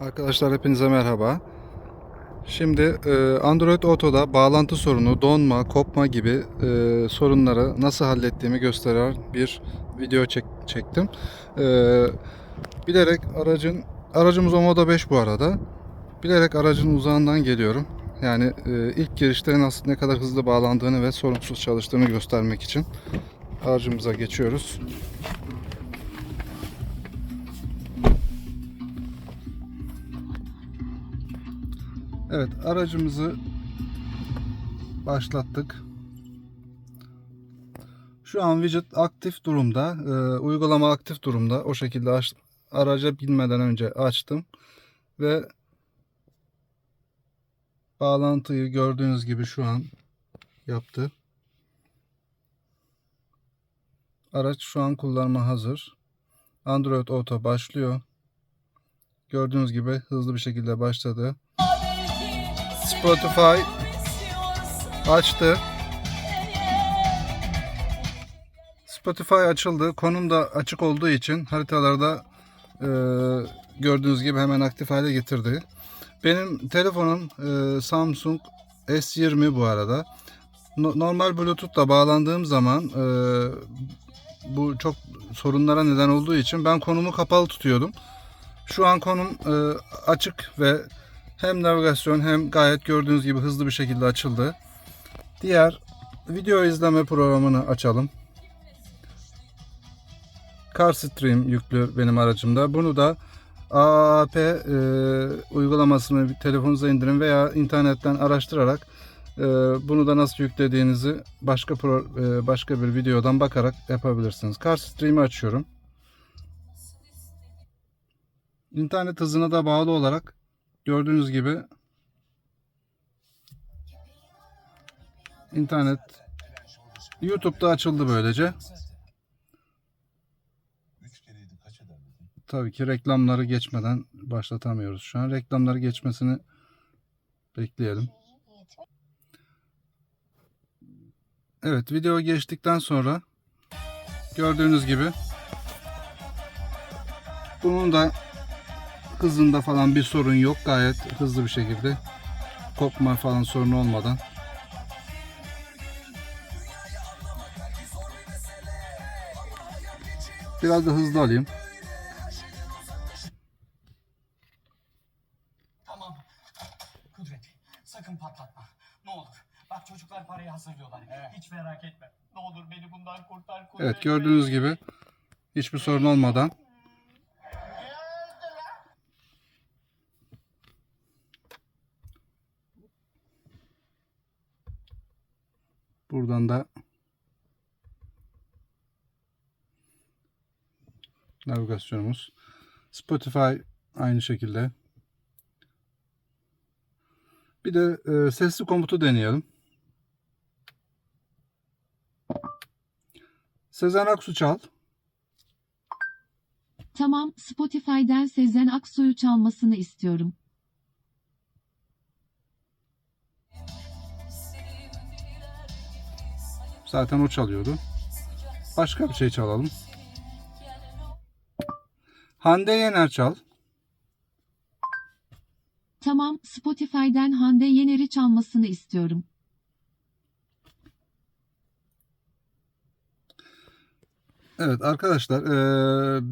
Arkadaşlar hepinize merhaba. Şimdi e, Android Auto'da bağlantı sorunu, donma, kopma gibi e, sorunları nasıl hallettiğimi gösteren bir video çek- çektim. E, bilerek aracın aracımız Omoda 5 bu arada. Bilerek aracın uzağından geliyorum. Yani ilk girişte nasıl ne kadar hızlı bağlandığını ve sorunsuz çalıştığını göstermek için aracımıza geçiyoruz. Evet aracımızı başlattık. Şu an widget aktif durumda. Ee, uygulama aktif durumda. O şekilde aç, araca binmeden önce açtım. Ve bağlantıyı gördüğünüz gibi şu an yaptı. Araç şu an kullanıma hazır. Android Auto başlıyor. Gördüğünüz gibi hızlı bir şekilde başladı. Spotify açtı. Spotify açıldı. Konum da açık olduğu için haritalarda e, gördüğünüz gibi hemen aktif hale getirdi. Benim telefonum e, Samsung S20 bu arada. No- normal Bluetooth'la bağlandığım zaman e, bu çok sorunlara neden olduğu için ben konumu kapalı tutuyordum. Şu an konum e, açık ve hem navigasyon hem gayet gördüğünüz gibi hızlı bir şekilde açıldı. Diğer video izleme programını açalım. CarStream yüklü benim aracımda. Bunu da AAP e, uygulamasını telefonunuza indirin veya internetten araştırarak e, bunu da nasıl yüklediğinizi başka pro, e, başka bir videodan bakarak yapabilirsiniz. CarStream'i açıyorum. İnternet hızına da bağlı olarak gördüğünüz gibi internet YouTube'da açıldı böylece. Tabii ki reklamları geçmeden başlatamıyoruz şu an. Reklamları geçmesini bekleyelim. Evet video geçtikten sonra gördüğünüz gibi bunun da hızında falan bir sorun yok. Gayet hızlı bir şekilde kopma falan sorunu olmadan Biraz da hızlı alayım. Tamam. Kudret, sakın patlatma. Ne olur. Bak çocuklar parayı hazırlıyorlar. Hiç merak etme. Ne olur beni bundan kurtar Kudret. Evet gördüğünüz gibi hiçbir sorun olmadan buradan da navigasyonumuz Spotify aynı şekilde bir de e, sesli komutu deneyelim. Sezen Aksu çal. Tamam, Spotify'den Sezen Aksu'yu çalmasını istiyorum. Zaten o çalıyordu. Başka bir şey çalalım. Hande Yener çal. Tamam, Spotify'den Hande Yener'i çalmasını istiyorum. Evet arkadaşlar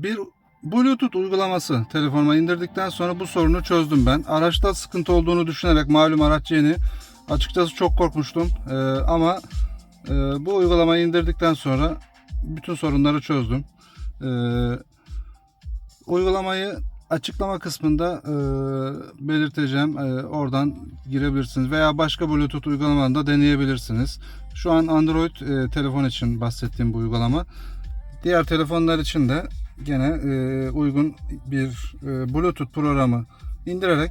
bir Bluetooth uygulaması telefonuma indirdikten sonra bu sorunu çözdüm ben. Araçta sıkıntı olduğunu düşünerek malum araç yeni. Açıkçası çok korkmuştum ama bu uygulamayı indirdikten sonra bütün sorunları çözdüm. Eee, uygulamayı açıklama kısmında eee, belirteceğim. Eee, oradan girebilirsiniz veya başka Bluetooth uygulamalarını da deneyebilirsiniz. Şu an Android eee, telefon için bahsettiğim bu uygulama. Diğer telefonlar için de gene e, uygun bir e, Bluetooth programı indirerek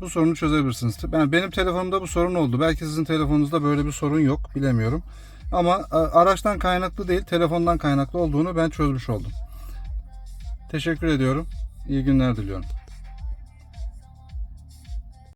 bu sorunu çözebilirsiniz. Ben benim telefonumda bu sorun oldu. Belki sizin telefonunuzda böyle bir sorun yok, bilemiyorum. Ama a- araçtan kaynaklı değil, telefondan kaynaklı olduğunu ben çözmüş oldum. Teşekkür ediyorum. İyi günler diliyorum.